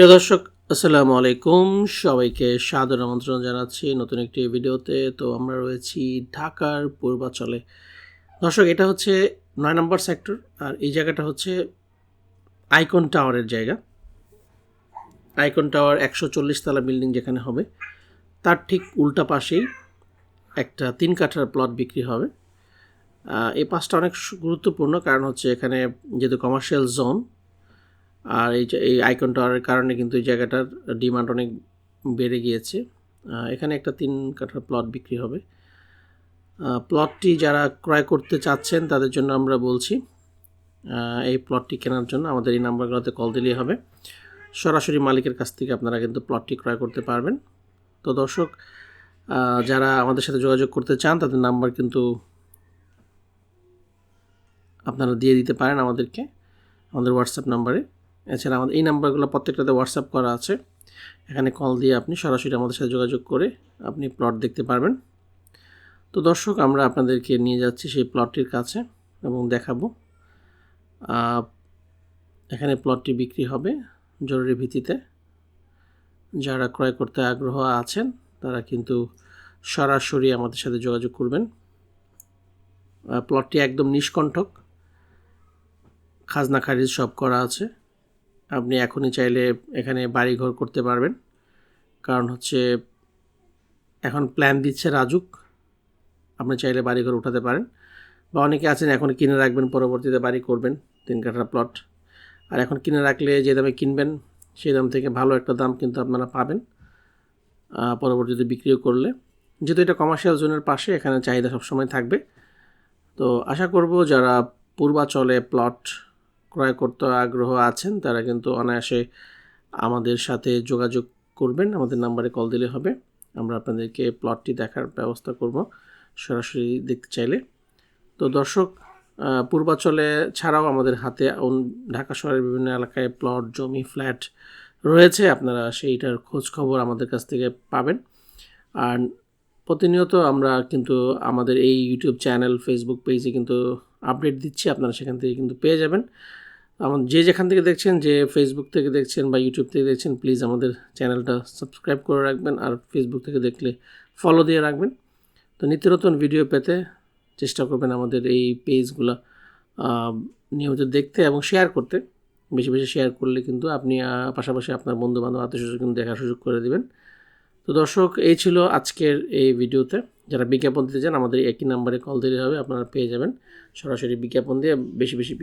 প্রিয় দর্শক, আসসালামু আলাইকুম। সবাইকে সাদর আমন্ত্রণ জানাচ্ছি নতুন একটি ভিডিওতে। তো আমরা রয়েছি ঢাকার পূর্বাচলে। দর্শক, এটা হচ্ছে নয় নম্বর সেক্টর আর এই জায়গাটা হচ্ছে আইকন টাওয়ারের জায়গা। আইকন টাওয়ার একশো চল্লিশ তলা বিল্ডিং যেখানে হবে, তার ঠিক উল্টা পাশেই একটা তিন কাঠার প্লট বিক্রি হবে। এই পাশটা অনেক গুরুত্বপূর্ণ, কারণ হচ্ছে এখানে যেহেতু কমার্শিয়াল জোন আর এই এই আইকন টাওয়ারের কারণে কিন্তু এই জায়গাটার ডিমান্ড অনেক বেড়ে গিয়েছে। এখানে একটা তিন কাঠার প্লট বিক্রি হবে। প্লটটি যারা ক্রয় করতে চাচ্ছেন, তাদের জন্য আমরা বলছি এই প্লটটি কেনার জন্য আমাদের এই নাম্বারগুলোতে কল দিলেই হবে। সরাসরি মালিকের কাছ থেকে আপনারা কিন্তু প্লটটি ক্রয় করতে পারবেন। তো দর্শক যারা আমাদের সাথে যোগাযোগ করতে চান, তাদের নাম্বার কিন্তু আপনারা দিয়ে দিতে পারেন আমাদেরকে, আমাদের হোয়াটসঅ্যাপ নাম্বারে এছাড়া আমাদের এই নাম্বারগুলো প্রত্যেকটাতে হোয়াটসঅ্যাপ করা আছে। এখানে কল দিয়ে আপনি সরাসরি আমাদের সাথে যোগাযোগ করে আপনি প্লট দেখতে পারবেন। তো দর্শক, আমরা আপনাদেরকে নিয়ে যাচ্ছি সেই প্লটটির কাছে এবং দেখাবো। এখানে প্লটটি বিক্রি হবে জরুরি ভিত্তিতে। যারা ক্রয় করতে আগ্রহ আছেন, তারা কিন্তু সরাসরি আমাদের সাথে যোগাযোগ করবেন। প্লটটি একদম নিষ্কণ্ঠক। খাজনা খারিজ সব করা আছে। আপনি এখনই চাইলে এখানে বাড়ি ঘর করতে পারবেন। কারণ হচ্ছে এখন প্ল্যান দিচ্ছে রাজুক। আপনি চাইলে বাড়ি ঘর উঠাতে পারেন। বা অনেকে আছেন এখন কিনে রাখবেন, পরবর্তীতে বাড়ি করবেন তিন কাঠা প্লট আর এখন কিনে রাখলে যে দামে কিনবেন, সেই দাম থেকে ভালো একটা দাম কিন্তু আপনারা পাবেন। পরবর্তীতে বিক্রিও করলে। যেহেতু এটা কমার্শিয়াল জোনের পাশে, এখানে চাহিদা সবসময় থাকবে। তো আশা করব যারা পূর্বাচলে প্লট ক্রয় করতে আগ্রহ আছেন, তারা কিন্তু অনায়াসে আমাদের সাথে যোগাযোগ করবেন। আমাদের নাম্বারে কল দিলে হবে। আমরা আপনাদেরকে প্লটটি দেখার ব্যবস্থা করব সরাসরি দেখতে চাইলে। তো দর্শক পূর্বাচলে ছাড়াও আমাদের হাতে ঢাকা শহরের বিভিন্ন এলাকায় প্লট, জমি, ফ্ল্যাট রয়েছে। আপনারা সেইটার খোঁজ খবর আমাদের কাছ থেকে পাবেন। আর প্রতিনিয়ত আমরা কিন্তু আমাদের এই ইউটিউব চ্যানেল, ফেসবুক পেজে কিন্তু আপডেট দিচ্ছি, আপনারা সেখান থেকে কিন্তু পেয়ে যাবেন। আমার যে যেখান থেকে দেখছেন, যে ফেসবুক থেকে দেখছেন বা ইউটিউব থেকে দেখছেন প্লিজ আমাদের চ্যানেলটা সাবস্ক্রাইব করে রাখবেন আর ফেসবুক থেকে দেখলে ফলো দিয়ে রাখবেন। তো নিত্য নতুন ভিডিও পেতে চেষ্টা করবেন আমাদের এই পেজগুলো নিয়মিত দেখতে এবং শেয়ার করতে। বেশি বেশি শেয়ার করলে কিন্তু আপনি পাশাপাশি আপনার বন্ধু বান্ধব আত্মীয় স্বজন দেখার সুযোগ করে দেবেন। তো দর্শক, এই ছিল আজকের এই ভিডিওতে যারা বিজ্ঞাপন দিতে চান, আমাদের একই নাম্বারে কল দিলে হবে, আপনারা পেয়ে যাবেন। সরাসরি বিজ্ঞাপন দিয়ে বেশি বেশি